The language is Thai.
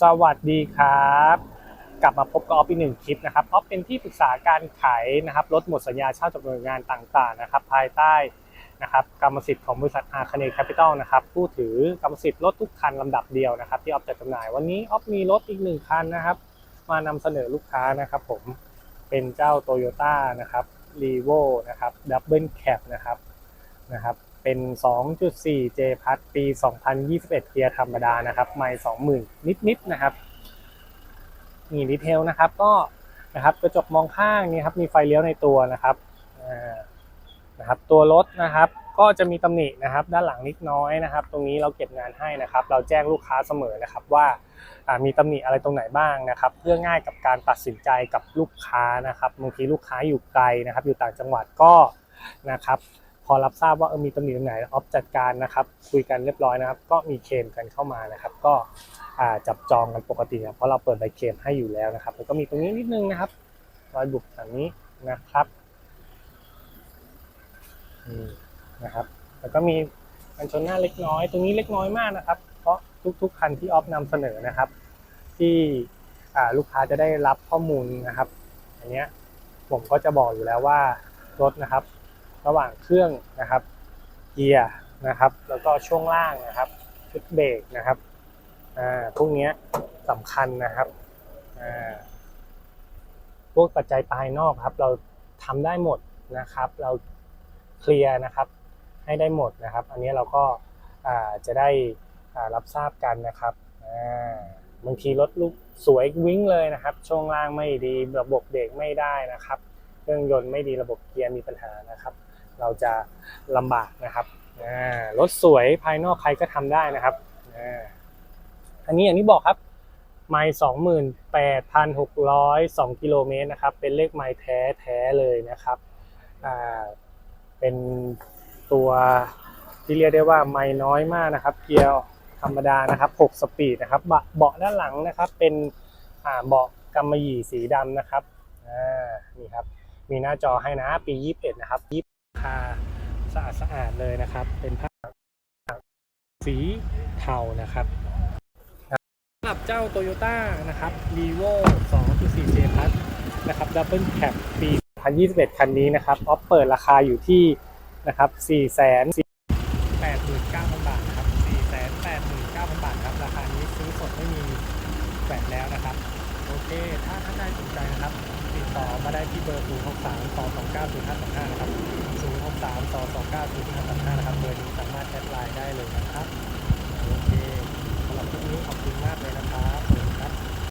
สวัสดีครับ กลับมาพบกับออฟอีกหนึ่งคลิปนะครับออฟเป็นที่ปรึกษาการขายนะครับรถหมดสัญญาเช่าจากหน่วยงานต่างๆนะครับ ภายใต้นะครับกรรมสิทธิ์ของบริษัทอาคเนแคปิตอลนะครับผู้ถือกรรมสิทธิ์รถทุกคันลำดับเดียวนะครับ ที่ออฟจัดจำหน่ายวันนี้ออฟมีรถอีกหนึ่งคันนะครับ มานำเสนอลูกค้านะครับ ผมเป็นเจ้า t o y ยต้านะครับ r e v o นะครับ Double Cab นะครับนะครับ เป็น 2.4 J พัดปี 2021 เกียร์ธรรมดานะครับ ไม่ 20,000 นิดๆนะครับมีดีเทลนะครับ ก็นะครับกระจกมองข้างนี่ครับมีไฟเลี้ยวในตัวนะครับนะครับ ตัวรถนะครับ ก็จะมีตำหนินะครับ ด้านหลังนิดน้อยนะครับ ตรงนี้เราเก็บงานให้นะครับ เราแจ้งลูกค้าเสมอนะครับว่าอ่ามีตำหนิอะไรตรงไหนบ้างนะครับ เพื่อง่ายกับการตัดสินใจกับลูกค้านะครับบางทีลูกค้าอยู่ไกลนะครับ อยู่ต่างจังหวัดก็นะครับ พอรับทราบว่าเออมีตำหนิตรงไหนออฟจัดการนะครับคุยกันเรียบร้อยนะครับ ก็มีเคมกันเข้ามานะครับ ก็จับจองกันปกตินะเพราะเราเปิดใบเคมให้อยู่แล้วนะครับแล้วก็มีตรงนี้นิดนึงนะครับรอยบุบแบบนี้นะครับอืมนะครับแล้วก็มีกันชนหน้าเล็กน้อย ตรงนี้เล็กน้อยมากนะครับ เพราะทุกๆคันที่ออฟนำเสนอนะครับ ที่ลูกค้าจะได้รับข้อมูลนะครับ อันเนี้ยผมก็จะบอกอยู่แล้วว่ารถนะครับ ระหว่างเครื่องนะครับเกียร์นะครับ แล้วก็ช่วงล่างนะครับ ชุดเบรกนะครับอ่าพวกเนี้ยสำคัญนะครับอ่าพวกปัจจัยภายนอกครับ เราทำได้หมดนะครับ เราเคลียร์นะครับ ให้ได้หมดนะครับ อันนี้เราก็อ่าจะได้อ่ารับทราบกันนะครับอ่าบางทีรถลูกสวยวิ่งเลยนะครับ ช่วงล่างไม่ดีระบบเบรกไม่ได้นะครับ เครื่องยนต์ไม่ดีระบบเกียร์มีปัญหานะครับ เราจะลำบากนะครับรถสวยภายนอกใครก็ทำได้นะครับอันนี้อย่างที่บอกครับไมล์สองหมื่นแปดพันหกร้อยสองกิโลเมตรนะครับ เป็นเลขไมล์แท้แท้เลยนะครับอ่าเป็นตัวที่เรียกได้ว่าไมล์น้อยมากนะครับ เกียร์ธรรมดานะครับ6สปีดนะครับเบาะด้านหลังนะครับ เป็นอ่าเบาะกำมะหยี่สีดำนะครับอ่านี่ครับ มีหน้าจอให้นะปี21นะครับยี่ คาสะอาดสะอาดเลยนะครับ เป็นผ้าสีเทานะครับสำหรับเจ้า Toyota นะครับ r e v o 2.4 J Plus นะครับ Double Cab ปี 2021 คันนี้นะครับ ออฟเปิดราคาอยู่ที่นะครับ 4 8 9 0 0 0 บาทนะครับ 4 8 9 0 0 0 บาทครับ ราคานี้ซื้อสดไม่มีแฝดแล้วนะครับ โอเค ถ้าท่านใดสนใจนะครับ ติดต่อมาได้ที่เบอร์ 0 6 3 2 2 9 0 5 2 5 นะครับ 0 6 3 2 2 9 0 5 2 5 นะครับ เบอร์นี้สามารถแอดไลน์ได้เลยนะครับ